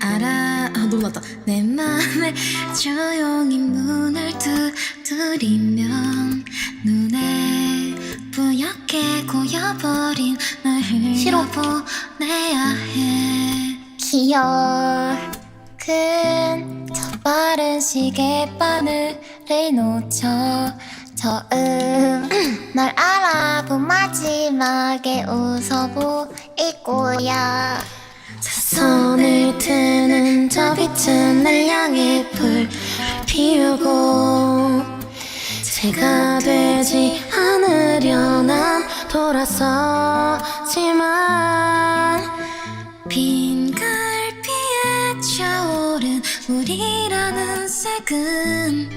알아. 아 너무 낮다. 내 맘에 조용히 문을 두드리면 눈에 뿌옇게 고여버린 널. 흘려보내야 해. 귀여워 큰 저 빠른 시계 바늘을 놓쳐 저음. 널 알아본 마지막에 웃어보일 거야 손을 트는 저 빛은 날 향해 불 피우고 제가 되지 않으려 난 돌아서지만 빈 갈피에 차오른 우리라는 색은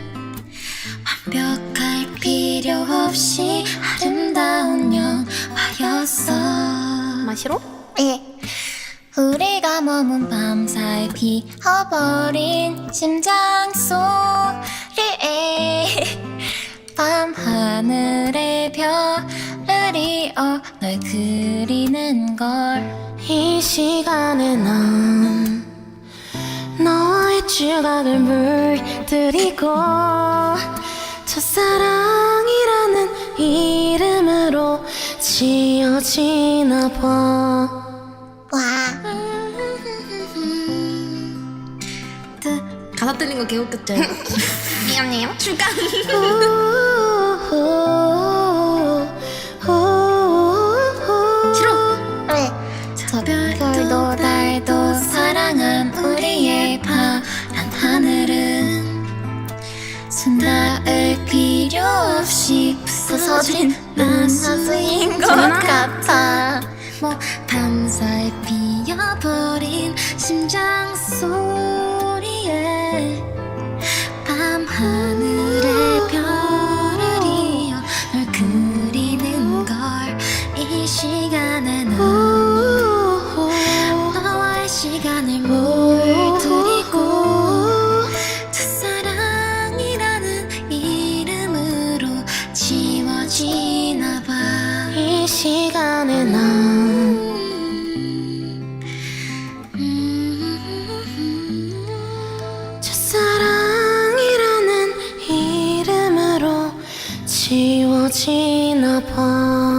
완벽할 필요 없이 아름다운 영화였어 마시로? 예 우리가 머문 밤사이 피어버린 심장 소리에 밤하늘에 별을 이어 널 그리는 걸. 이 시간에 난 너의 지각을 물들이고 첫사랑이라는 이름으로 지어지나 봐 가사 틀린 거 개웃겼죠? 미안해요. 출강 싫어 왜? 저 별도 달도 사랑한 우리의 파란 하늘은 순닿을 필요 없이 부서진 은하수인 것 같아. 뭐 밤사이 피어버린 심장 시간에 난 너와의 시간을 물들이고 첫사랑이라는 이름으로 지워지나 봐이 시간에 난 첫사랑이라는 이름으로 지워지나 봐